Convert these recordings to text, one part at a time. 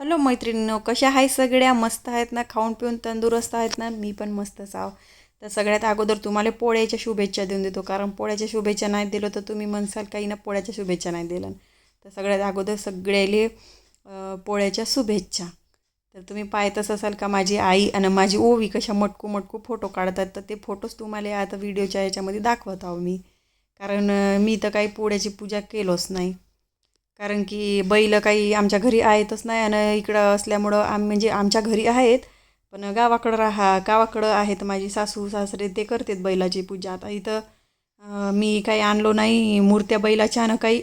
Hello मैत्रिणींनो कशा आहेत सगळ्या? मस्त आहेत ना? खाऊन पिऊन तंदुरुस्त आहेत ना? मी पण मस्तच आहो तर सगळ्यात अगोदर तुम्हाला पोळ्याच्या शुभेच्छा देऊन देतो कारण पोळ्याच्या शुभेच्छा नाही दिलं तर तुम्ही म्हणसाल काही ना पोळ्याच्या शुभेच्छा नाही दिलं तर सगळ्यात अगोदर सगळ्याले पोळ्याच्या शुभेच्छा. तर तुम्ही पाहतच असाल का माझी आई आणि माझी ओवी कशा मटकू मटकू फोटो काढतात तर ते फोटोज तुम्हाला आता व्हिडिओच्या याच्यामध्ये दाखवत आहो मी. कारण मी तर काही पोळ्याची पूजा केलोच नाही. कारण की बैल काही आमच्या घरी आहेतच नाही आणि इकडं असल्यामुळं आम म्हणजे आमच्या घरी आहेत पण गावाकडं राहा गावाकडं आहेत माझी सासू सासरे ते करतात बैलाची पूजा. आता इथं मी काही आणलो नाही मूर्त्या बैलाच्या आणि काही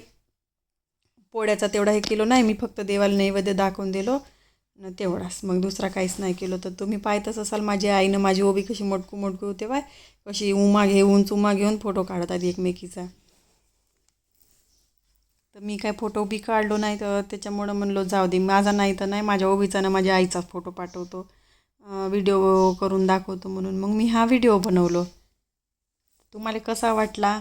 पोळ्याचा तेवढा हे केलो नाही मी फक्त देवाला नैवेद्य दाखवून दिलो न तेवढाच. मग दुसरा काहीच नाही केलं. तर तुम्ही पाहतच असाल माझी आईनं माझी ओबी कशी मोडकू मोडकू तेव्हा कशी उमा घेऊन चुमा घेऊन फोटो काढतात एकमेकीचा. तर मी काय फोटो बी काढलो नाही तर त्याच्यामुळं म्हणलो जाऊ दे माझा नाही तर नाही माझ्या ओबीचा ना माझ्या आईचाच फोटो पाठवतो व्हिडिओ करून दाखवतो म्हणून. मग मी हा व्हिडिओ बनवलो. तुम्हाला कसा वाटला?